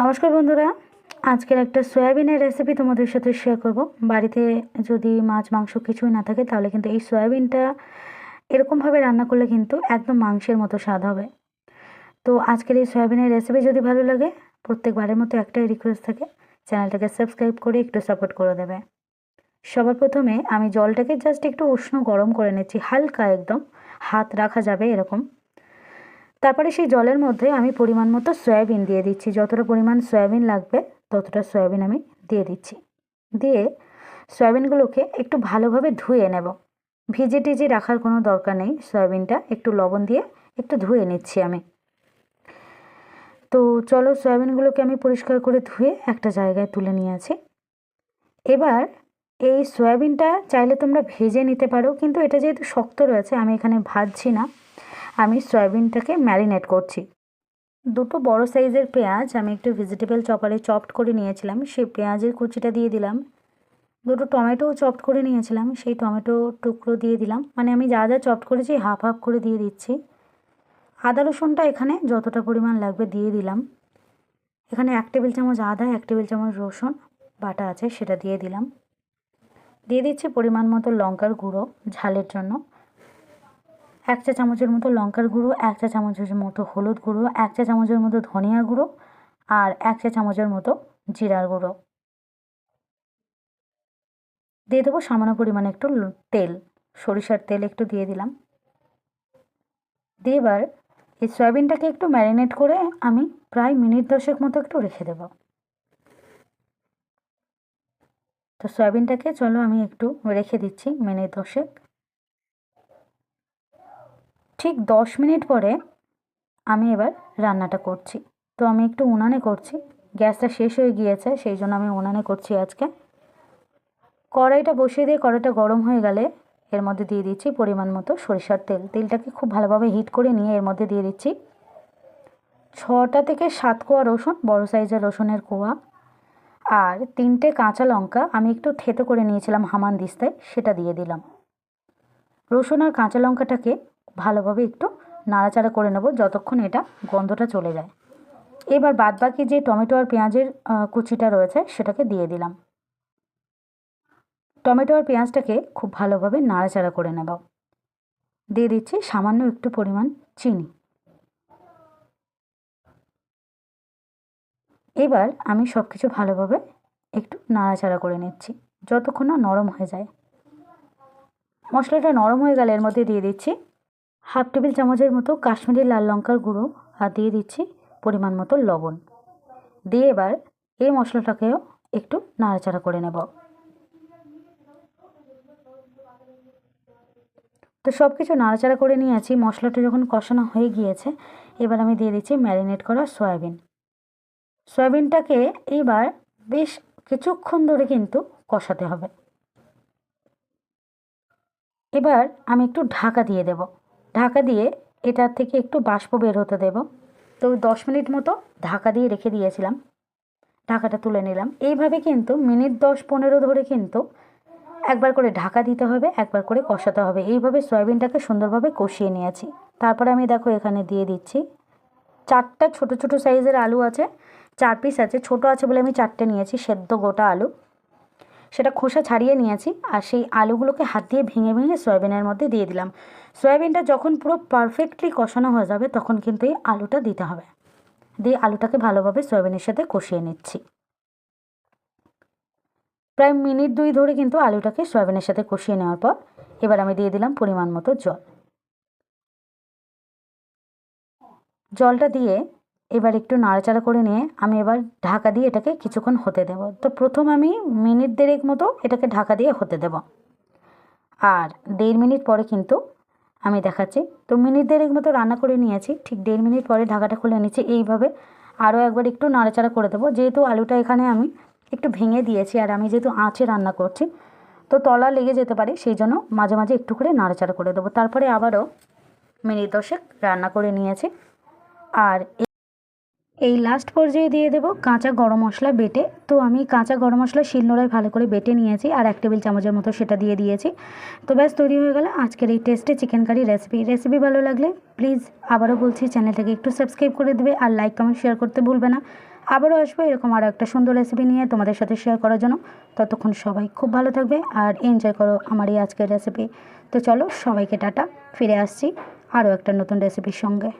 নমস্কার বন্ধুরা। আজকের একটা সয়াবিনের রেসিপি তোমাদের সাথে শেয়ার করব। বাড়িতে যদি মাছ, মাংস কিছুই না থাকে, তাহলে কিন্তু এই সয়াবিনটা এরকমভাবে রান্না করলে কিন্তু একদম মাংসের মতো স্বাদ হবে। তো আজকের এই সয়াবিনের রেসিপি যদি ভালো লাগে, প্রত্যেকবারের মতো একটাই রিকোয়েস্ট থাকে, চ্যানেলটাকে সাবস্ক্রাইব করে একটু সাপোর্ট করে দেবে। সবার প্রথমে আমি জলটাকে জাস্ট একটু উষ্ণ গরম করে নিচ্ছি, হালকা একদম, হাত রাখা যাবে এরকম। তারপরে সেই জলের মধ্যে আমি পরিমাণ মতো সয়াবিন দিয়ে দিচ্ছি। যতটা পরিমাণ সয়াবিন লাগবে, ততটা সয়াবিন আমি দিয়ে দিচ্ছি। দিয়ে সয়াবিনগুলোকে একটু ভালোভাবে ধুয়ে নেব। ভিজে টিজে রাখার কোনো দরকার নেই। সয়াবিনটা একটু লবণ দিয়ে একটু ধুয়ে নিচ্ছি আমি। তো চলো সয়াবিনগুলোকে আমি পরিষ্কার করে ধুয়ে একটা জায়গায় তুলে নিয়ে আছি এবার এই সয়াবিনটা চাইলে তোমরা ভেজে নিতে পারো, কিন্তু এটা যেহেতু শক্ত রয়েছে, আমি এখানে ভাজছি না। আমি সয়াবিনটাকে ম্যারিনেট করছি। দুটো বড় সাইজের পেঁয়াজ আমি একটু ভেজিটেবল চপারে চপড করে নিয়েছিলাম। সেই পেঁয়াজের কুচিটা দিয়ে দিলাম। দুটো টমেটোও চপড করে নিয়েছিলাম। সেই টমেটো টুকরো দিয়ে দিলাম। মানে আমি যা যা চপড করেছি হাফ হাফ করে দিয়ে দিচ্ছি। আদা রসুনটা এখানে যতটা পরিমাণ লাগবে দিয়ে দিলাম। এখানে এক টেবিল চামচ আদা, এক টেবিল চামচ রসুন, বাটা আছে সেটা দিয়ে দিলাম। দিয়ে দিচ্ছি পরিমাণ মতো লঙ্কার গুঁড়ো ঝালের জন্য। এক চা চামচের মতো লঙ্কার গুঁড়ো, এক চা চামচের মতো হলুদ গুঁড়ো, এক চা চামচের মতো ধনিয়া গুঁড়ো আর এক চা চামচের মতো জিরার গুঁড়ো। দিয়ে দেবো সামান্য পরিমাণে একটু তেল, সরিষার তেল একটু দিয়ে দিলাম। দিয়ে এবার এই সয়াবিনটাকে একটু ম্যারিনেট করে আমি প্রায় মিনিট দশেক মতো একটু রেখে দেব। তো সয়াবিনটাকে চলো আমি একটু রেখে দিচ্ছি মিনিট দশেক। ঠিক দশ মিনিট পরে আমি এবার রান্নাটা করছি। তো আমি একটু উনানে করছি। গ্যাসটা শেষ হয়ে গিয়েছে, সেই জন্য আমি উনানে করছি আজকে। কড়াইটা বসিয়ে দিয়ে কড়াইটা গরম হয়ে গেলে এর মধ্যে দিয়ে দিচ্ছি পরিমাণ মতো সরিষার তেল। তেলটাকে খুব ভালোভাবে হিট করে নিয়ে এর মধ্যে দিয়ে দিচ্ছি ছটা থেকে সাত কোয়া রসুন, বড় সাইজের রসুনের কোয়া আর তিনটে কাঁচা লঙ্কা। আমি একটু থেতো করে নিয়েছিলাম হামান দিস্তায়, সেটা দিয়ে দিলাম। রসুন আর কাঁচা লঙ্কাটাকে ভালোভাবে একটু নাড়াচাড়া করে নেব যতক্ষণ এটা গন্ধটা চলে যায়। এবার বাদবাকি যে টমেটো আর পেঁয়াজের কুচিটা রয়েছে সেটাকে দিয়ে দিলাম। টমেটো আর পেঁয়াজটাকে খুব ভালোভাবে নাড়াচাড়া করে নেব। দিয়ে দিচ্ছি সামান্য একটু পরিমাণ চিনি। এবার আমি সব কিছু ভালোভাবে একটু নাড়াচাড়া করে নিচ্ছি, যতক্ষণ না নরম হয়ে যায়। মশলাটা নরম হয়ে গেলে এর মধ্যে দিয়ে দিচ্ছি হাফ টেবিল চামচের মতো কাশ্মীরি লাল লঙ্কার গুঁড়ো আর দিয়ে দিচ্ছি পরিমাণ মতো লবণ। দিয়ে এবার এই মশলাটাকেও একটু নাড়াচাড়া করে নেব। তো সব কিছু নাড়াচাড়া করে নিয়েছি, মশলাটা যখন কষানো হয়ে গিয়েছে, এবার আমি দিয়ে দিচ্ছি ম্যারিনেট করা সয়াবিন। সয়াবিনটাকে এইবার বেশ কিছুক্ষণ ধরে কিন্তু কষাতে হবে। এবার আমি একটু ঢাকা দিয়ে দেব। ঢাকা দিয়ে এটার থেকে একটু বাষ্প বের হতে দেব। তো দশ মিনিট মতো ঢাকা দিয়ে রেখে দিয়েছিলাম। ঢাকাটা তুলে নিলাম। এইভাবে কিন্তু মিনিট দশ পনেরো ধরে কিন্তু একবার করে ঢাকা দিতে হবে, একবার করে কষাতে হবে। এইভাবে সয়াবিনটাকে সুন্দরভাবে কষিয়ে নিয়েছি। তারপরে আমি দেখো এখানে দিয়ে দিচ্ছি চারটা ছোট ছোট সাইজের আলু আছে, চার পিস আছে। ছোট আছে বলে আমি চারটে নিয়েছি, সেদ্ধ গোটা আলু। সেটা খোসা ছাড়িয়ে নিয়েছি আর সেই আলুগুলোকে হাত দিয়ে ভেঙে ভেঙে সয়াবিনের মধ্যে দিয়ে দিলাম। সয়াবিনটা যখন পুরো পারফেক্টলি কষানো হয়ে যাবে, তখন কিন্তু এই আলুটা দিতে হবে। দিয়ে আলুটাকে ভালোভাবে সয়াবিনের সাথে কষিয়ে নিচ্ছি। প্রায় মিনিট দুই ধরে কিন্তু আলুটাকে সয়াবিনের সাথে কষিয়ে নেওয়ার পর এবার আমি দিয়ে দিলাম পরিমাণ মতো জল। জলটা দিয়ে এবার একটু নাড়াচাড়া করে নিয়ে আমি এবার ঢাকা দিয়ে এটাকে কিছুক্ষণ হতে দেব। তো প্রথম আমি মিনিট দেড়েক মতো এটাকে ঢাকা দিয়ে হতে দেব। আর দেড় মিনিট পরে কিন্তু আমি দেখাচ্ছি। তো মিনিট দেড়েক মতো রান্না করে নিয়েছি। ঠিক দেড় মিনিট পরে ঢাকাটা খুলে নিয়েছি এইভাবে। আরও একবার একটু নাড়াচাড়া করে দেবো। যেহেতু আলুটা এখানে আমি একটু ভেঙে দিয়েছি আর আমি যেহেতু আঁচে রান্না করছি, তো তলা লেগে যেতে পারে, সেই জন্য মাঝে মাঝে একটু করে নাড়াচাড়া করে দেবো। তারপরে আবারও মিনিট দশেক রান্না করে নিয়েছি। আর এই লাস্ট পর্যায়ে দিয়ে দেবো কাঁচা গরম মশলা বেটে। তো আমি কাঁচা গরম মশলা শিলনোড়ায় ভালো করে বেটে নিয়েছি আর এক টেবিল চামচের মতো সেটা দিয়ে দিয়েছি। তো ব্যাস, তৈরি হয়ে গেল আজকের এই টেস্টে চিকেন কারি রেসিপি রেসিপি ভালো লাগলে প্লিজ আবারও বলছি চ্যানেলটাকে একটু সাবস্ক্রাইব করে দেবে আর লাইক কমেন্ট শেয়ার করতে ভুলবে না। আবারও আসব এরকম আরও একটা সুন্দর রেসিপি নিয়ে তোমাদের সাথে শেয়ার করার জন্য। ততক্ষণ সবাই খুব ভালো থাকবে আর এনজয় করো আমার এই আজকের রেসিপি তো চলো সবাইকে টাটা, ফিরে আসছি আরও একটা নতুন রেসিপির সঙ্গে।